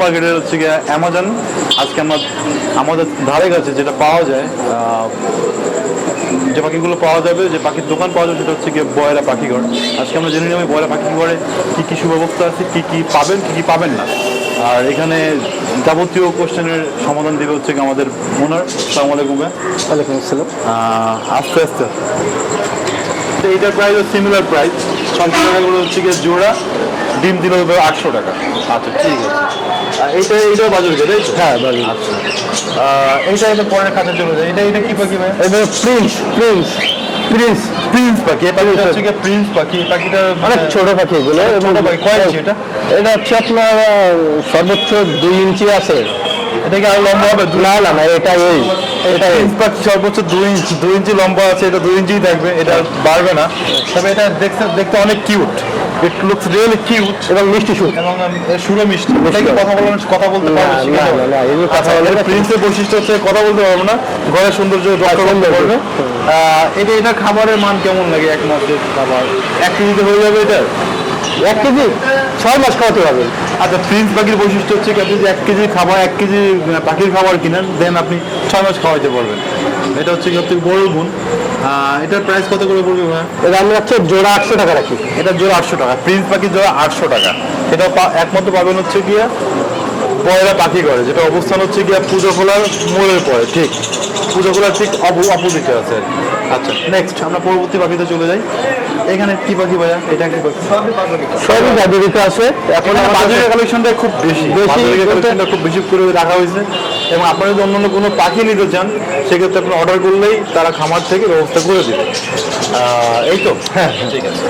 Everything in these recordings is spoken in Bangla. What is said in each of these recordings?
মার্কেটের হচ্ছে গিয়ে অ্যামাজন আজকে আমরা আমাদের ধারে কাছে যেটা পাওয়া যায় যে পাখিগুলো পাওয়া যাবে যে পাখির দোকান পাওয়া যাবে সেটা হচ্ছে গিয়ে বয়রা পাখিঘর। আজকে আমরা জেনে নেব বয়রা পাখিঘরে কী কী সুব্যবস্থা আছে কী কী পাবেন কী কী পাবেন না। আর এখানে যাবতীয় কোশ্চেনের সমাধান দেবে হচ্ছে গিয়ে আমাদের ওনার সালাম আলাইকুম। ওয়ালাইকুম আসসালাম। আস্তে আস্তে। এইটার প্রাইস সিমিলার প্রাইস ছয়শো টাকা হচ্ছে গিয়ে জোড়া ডিম দিলে আটশো টাকা। আচ্ছা ঠিক আছে। এইটা এইটাও বাজার তাই হ্যাঁ বাড়ি আচ্ছা। এইটা এটা পরের খাতে চলে যায় এটা এটা কি পাখি ভাই? এবার প্রিন্স প্রিন্স প্রিন্স। প্রিন্স পাখি। এই পাখিটা হচ্ছে প্রিন্স পাখি। পাখিটা অনেক ছোট পাখি এগুলো ছোট পাখি, কয় ইঞ্চি এটা? এটা হচ্ছে আপনার সর্বোচ্চ দুই ইঞ্চি আছে। এটা কি আরও লম্বা হবে? না না না এটা এই এটা পাখি সর্বোচ্চ দুই ইঞ্চি দুই ইঞ্চি লম্বা আছে এটা দুই ইঞ্চি থাকবে এটা বাড়বে না। তবে এটা দেখতে দেখতে অনেক cute it looks really cute এবং মিষ্টি সুর। এবং এর সুরে মিষ্টি। এটা কি কথা বলার কথা বলতে পারবে? না না না এগুলো কথা আচ্ছা, বলে এর প্রিন্সের বৈশিষ্ট্য হচ্ছে কথা বলতে পারব না। ঘরের সৌন্দর্য রক্ষা করতে। পারবে। এটা এটা খাবারের মান কেমন লাগে এক মাসের খাবার? এক কেজিতে হয়ে যাবে এটা? এক কেজি? ছয় মাস খাওয়াতে হবে। আচ্ছা প্রিন্স পাখির বৈশিষ্ট্য হচ্ছে আপনি যদি এক কেজি খাবার এক কেজি পাখির খাবার কিনেন দেন আপনি ছয় মাস খাওয়াইতে পারবেন। এটা হচ্ছে সব থেকে বড় গুণ। এটার প্রাইস কত করে পড়বে ভাই? এটা আমি হচ্ছে জোড়া আটশো টাকা রাখি। এটা জোড়া আটশো টাকা। প্রিন্স পাখির জোড়া আটশো টাকা। এটা একমাত্র পাবেন হচ্ছে গিয়া বয়রা পাখি করে যেটা অবস্থান হচ্ছে গিয়া পুজো খোলার মোড়ের পরে ঠিক। পুজো খোলার ঠিক অপোজিটে আছে। আচ্ছা নেক্সট আমরা পরবর্তী পাখিতে চলে যাই। এখানে কি পাখি ভাইয়া? এটা কি পাখি? সবই জাদুরিতে আছে। এখন বাজারের কালেকশনটা খুব বেশি। বেশি বাজারের কালেকশনটা খুব বেশি করে রাখা হয়েছে। এবং আপনারা যদি অন্যান্য কোনো পাখি নিতে চান সেক্ষেত্রে আপনি অর্ডার করলেই তারা খামার থেকে ব্যবস্থা করে দেবে। এই তো? হ্যাঁ ঠিক আছে।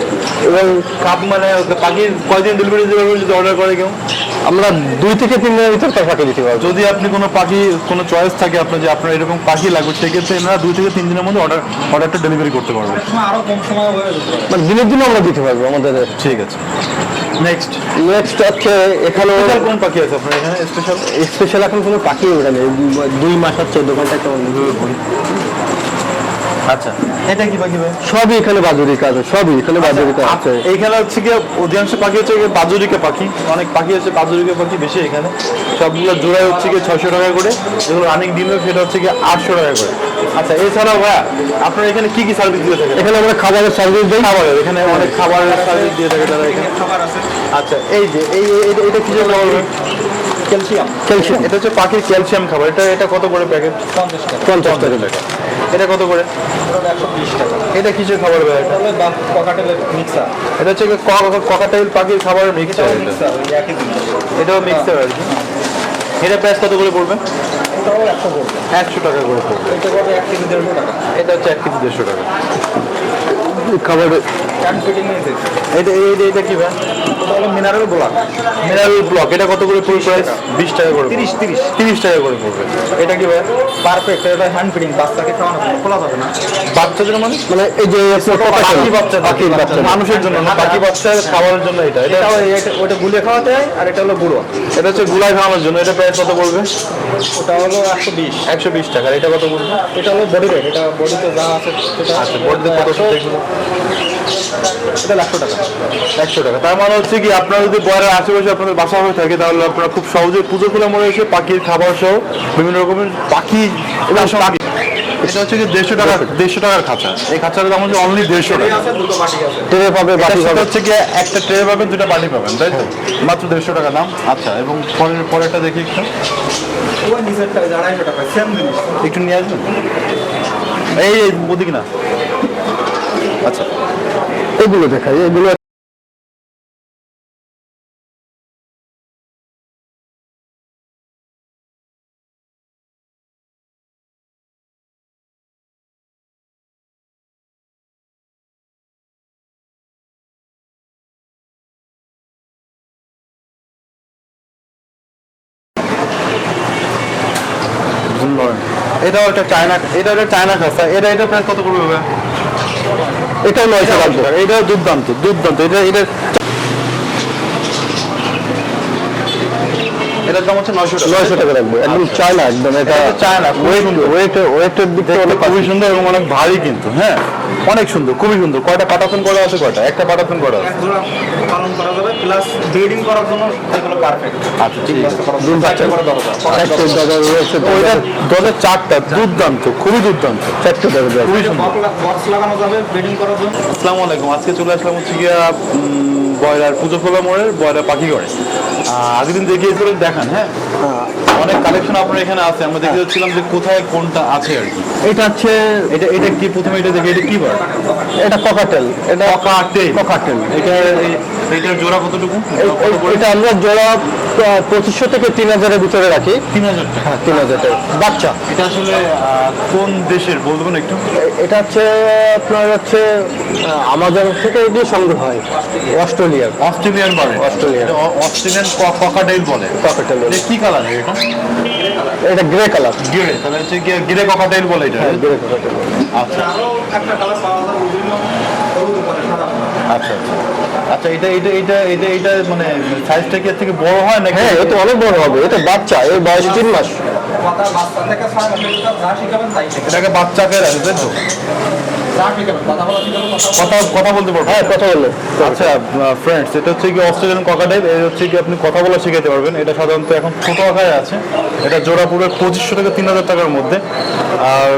এবং কাপ মানে পাখির কয়দিন ডেলিভারি দিতে পারবেন যদি অর্ডার করে কেউ? আমরা দুই থেকে তিন দিনের ভিতর তার পাখি দিতে পারব। যদি আপনি কোনো পাখি কোনো চয়েস থাকে আপনার যে আপনার এরকম পাখি লাগবে সেক্ষেত্রে এনারা দুই থেকে তিন দিনের মধ্যে অর্ডার অর্ডারটা ডেলিভারি করতে পারবেন মানে দিনের দিনে আমরা দিতে পারব আমাদের। ঠিক আছে। নেক্সট নেক্সট হচ্ছে এখানে কোন পাখি আছে আপনার এখানে? স্পেশাল স্পেশাল এখন কোনো পাখি ওঠে নেই দুই মাস আর চোদ্দ ঘণ্টা কেমন আচ্ছা। এটা কি পাখি ভাই? সবই এখানে বাজুরি কাজ সবই এখানে বাজুরি কাজ আছে এইখানে হচ্ছে কি অধিকাংশ পাখি হচ্ছে বাজুরিকা পাখি। অনেক পাখি বাজুরিকা পাখি বেশি এখানে। সবগুলো জোড়ায় হচ্ছে ছয়শো টাকা করে। যেগুলো রানিং ডিম সেটা হচ্ছে আটশো টাকা করে। আচ্ছা এছাড়াও ভাইয়া আপনারা এখানে কি কি সার্ভিস দিয়ে থাকেন? এখানে আমরা খাবারের সার্ভিস দিই। খাবারের এখানে অনেক খাবারের সার্ভিস দিয়ে থাকে তারা এখানে। আচ্ছা এই যে এই এই- এটা কিসের খাবার? ক্যালসিয়াম। ক্যালসিয়াম। এটা হচ্ছে পাখির ক্যালসিয়াম খাবার। এটা এটা কত করে প্যাকেট? পঞ্চাশ টাকা। এটা কত করে? এটা কিসের খাবার ভাই এটা? এটা হচ্ছে ককাটাইল পাখির খাবারের মিক্সচার এটাও মিক্সচার আর কি। এটা প্রাইস কত করে পড়বে? একশো টাকা করে পড়বে। এটা হচ্ছে এক কেজি দেড়শো টাকা। খাবারের এটা এটা এটা কি ভাই? মিনারেল ব্লক মিনারেল ব্লক এটা কত করে প্রাইস বিশ টাকা করে তিরিশ তিরিশ। তিরিশ টাকা করে পড়বে এটা কি ভাই? পারফেক্ট এটা হ্যান্ড ফিডিং বাচ্চাকে খাওয়ানো খোলা যাবে না। বাচ্চাদের মানে? মানে এই যে বাচ্চা বাচ্চা। মানুষের জন্য না পাখি বাচ্চার খাবারের জন্য এটা। এটা এটা এটা- ওটা গুলিয়ে খাওয়াতে হয় আর এটা হলো গুঁড়ো। এটা হচ্ছে গুলাই খাওয়ানোর জন্য। এটা প্রাইস কত পড়বে? ওটা হলো একশো বিশ। একশো বিশ টাকা। এটা কত পড়বে? এটা হলো বডি রেট এটা বডিতে যা আছে সেটা আচ্ছা বডিতে কত এটা একশো টাকা। একশো টাকা। তার মানে হচ্ছে কি আপনারা যদি বয়ের আশেপাশে আপনাদের বাসা হয়ে থাকে তাহলে আপনারা খুব সহজে পুজো খোলা মোড়ে এসে পাখির খাবার সহ বিভিন্ন রকমের পাখি এটা হচ্ছে কি দেড়শো টাকা দেড়শো। টাকার খাঁচা। এই খাঁচার দাম হচ্ছে অনলি দেড়শো টাকা। ট্রে পাবে হচ্ছে কি একটা ট্রে পাবেন দুটা বাটি পাবেন তাই তো? মাত্র দেড়শো টাকা দাম। আচ্ছা এবং পরের পরেরটা দেখি একটু নিয়ে আসবেন? এই এই ওদিকে না। আচ্ছা এগুলো দেখাই এগুলো এটাও একটা চায়না এটা একটা চায়না খাসা এটা এটা প্রায় কত করবে? এটাও নয়শো লাগবে। এটা দুর্দান্ত দুর্দান্ত। এটা এটা এটার দাম হচ্ছে টাকা। লাগবে। একদম চায়না একদম এটা চায়না, ওয়েট। ওয়েটের দিক থেকে খুবই সুন্দর এবং অনেক ভারী কিন্তু হ্যাঁ? অনেক সুন্দর খুবই সুন্দর। কয়টা পাটাতন করা আছে কয়টা? একটা পাটাতন করা আছে। এক পালন করা যাবে প্লাস ব্রিডিং করার জন্য এগুলো পারফেক্ট আচ্ছা ঠিক আছে। ডিম বাচ্চা করে দরকার চারটে ওইটা দুর্দান্ত খুবই দুর্দান্ত। চারটে দাদা খুবই সুন্দর। বক্স লাগানো যাবে ব্রিডিং করার জন্য। আসসালামু আলাইকুম। আজকে চলে আসলাম হচ্ছে গিয়া উম, বয়লার পুজো খোলা মোড়ের বয়লার পাখি করে আগের দিন দেখিয়েছিলেন দেখান হ্যাঁ? অনেক কালেকশন আপনার এখানে আছে আমরা দেখতে যাচ্ছিলাম যে কোথায় কোনটা আছে আর কি। এটা হচ্ছে এটা এটা কি? প্রথমে এটা দেখি এটা কি বার? এটা ককাটেল এটা ককাটেল ককাটেল এটা এই- এইটার জোড়া কতটুকু? এটা আমরা জোড়া পঁচিশশো থেকে তিন হাজারের ভিতরে রাখি। তিন হাজার টাকা। হ্যাঁ তিন হাজার টাকা। বাচ্চা। এটা আসলে কোন দেশের বলবেন একটু? এটা হচ্ছে আপনার হচ্ছে আমাজন থেকে এটি সংগ্রহ হয়। অস্ট্রেলিয়ার। অস্ট্রেলিয়ান বারে। অস্ট্রেলিয়ান। অস্ট্রেলিয়ান ককাটেল বলে? ককাটেল এটা কি কালার এটা এটা গ্রে কালার। গিরে তাহলে হচ্ছে গিরে ককাটেল বলে এটা? হ্যাঁ গ্রে ককাটেল আচ্ছা। একটা কালার পাওয়া বিভিন্ন আচ্ছা আচ্ছা। আচ্ছা এটা এটা এটা এটা এটা মানে সাইজটা কি এর থেকে বড় হয় নাকি? হ্যাঁ এটা অনেক বড় হবে। এটা বাচ্চা এর বয়স তিন মাস। এটাকে বাচ্চাকে রাখে তাই তো? কথা কথা কথা কথা বলতে পারব। হ্যাঁ কথা বললে। আচ্ছা ফ্রেন্ডস এটা হচ্ছে কি অস্ট্রেলিয়ান ককাটাইপ এটা হচ্ছে কি আপনি কথা বলা শিখাতে পারবেন। এটা সাধারণত এখন ছোট আকারে আছে। এটা জোড়া পুরো পঁচিশশো থেকে তিন হাজার টাকার মধ্যে। আর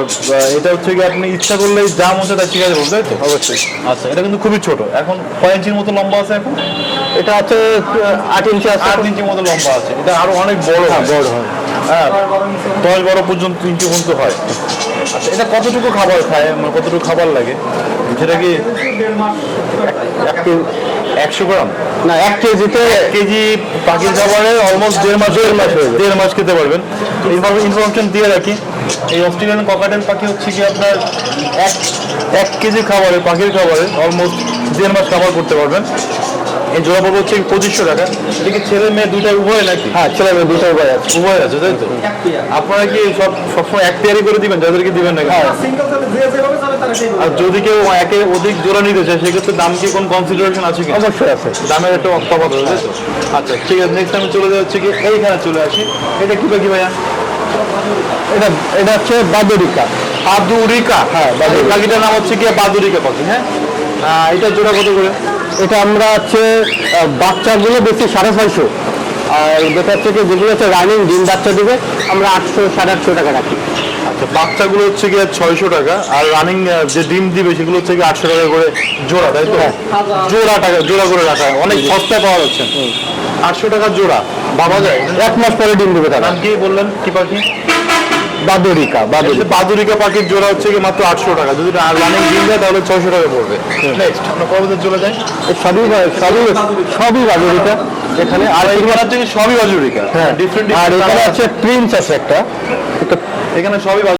এটা হচ্ছে কি আপনি ইচ্ছা করলেই যা মধ্যে তা শিখাতে পারবেন তাই তো? অবশ্যই। আচ্ছা এটা কিন্তু খুবই ছোট। এখন কয় ইঞ্চির মতো লম্বা আছে এখন? এটা আছে আট ইঞ্চি আছে। আট ইঞ্চির মতো লম্বা আছে। এটা আরও অনেক বড় হয়। বড় হয়। হ্যাঁ দশ বারো পর্যন্ত ইঞ্চি পর্যন্ত হয়। আচ্ছা এটা কতটুকু খাবার খায়? মানে কতটুকু খাবার লাগে? সেটা কি দেড় মাস এক একশো গ্রাম? না এক কেজিতে কেজি পাখির খাবারে অলমোস্ট দেড় মাস দেড় মাস দেড় মাস খেতে পারবেন। ইনফরমেশন দিয়ে রাখি এই অস্ট্রেলিয়ান ককাটেল পাখি হচ্ছে কি আপনার এক এক কেজি খাবারে পাখির খাবারে অলমোস্ট দেড় মাস খাবার করতে পারবেন। এই জোড়া পড়বে হচ্ছে পঁচিশশো টাকা? এটা কি ছেলে মেয়ে দুইটাই উভয় নাকি? হ্যাঁ ছেলে মেয়ে দুটো উপায় আছে। উভয় আছে তাই তো? আপনারা কি সব সবসময় এক পেয়ারই করে দিবেন? যাদেরকে দিবেন নাকি সিঙ্গেল চলে যে যেভাবে চলে তারা সেই আর যদি কেউ একে অধিক জোড়া নিতে চায় সেক্ষেত্রে দাম কি কোন কনসিডারেশন আছে কি অবশ্যই আছে। দামের একটা তফাৎ তো? আচ্ছা ঠিক আছে নেক্সট আমি চলে যাচ্ছি কি এইখানে চলে আসি। এটা কি পাখি ভাইয়া? এটা এটা হচ্ছে বাদরিকা। বাদুরিকা? হ্যাঁ, বাদুরিকা। পাখিটার নাম হচ্ছে কি বাদুরিকা পাখি হ্যাঁ? এটা জোড়া কত করে? এটা আমরা হচ্ছে বাচ্চাগুলো বেশি সাড়ে ছয়শো। আর যেটা হচ্ছে কি যেগুলো হচ্ছে রানিং ডিম বাচ্চা দিবে আমরা আটশো সাড়ে আটশো টাকা রাখি। আচ্ছা বাচ্চাগুলো হচ্ছে কি ছয়শো টাকা আর রানিং যে ডিম দিবে সেগুলো হচ্ছে কি আটশো টাকা করে জোড়া তাই তো? হ্যাঁ। জোড়া টাকা জোড়া করে রাখা হয়। অনেক সস্তায় পাওয়া যাচ্ছে। আটশো টাকা জোড়া বাবা যায়? এক মাস পরে ডিম দেবে তারা। কি বললেন কি পাখি? বাদরিকা বাদরিকা। বাদুরিকা পাখির জোড়া হচ্ছে কি মাত্র আটশো টাকা। যদি রানিং ডিম দেয় তাহলে ছয়শো টাকা পড়বে। নেক্সট আমরা কবে চলে যাই। সবই সবই সবই বাদরিকা। এখানে আর আর এই- এখানে হচ্ছে সবই বাজুরিকা হ্যাঁ। ডিফারেন্ট আর এখানে আছে। প্রিন্স আছে একটা। এখানে সবই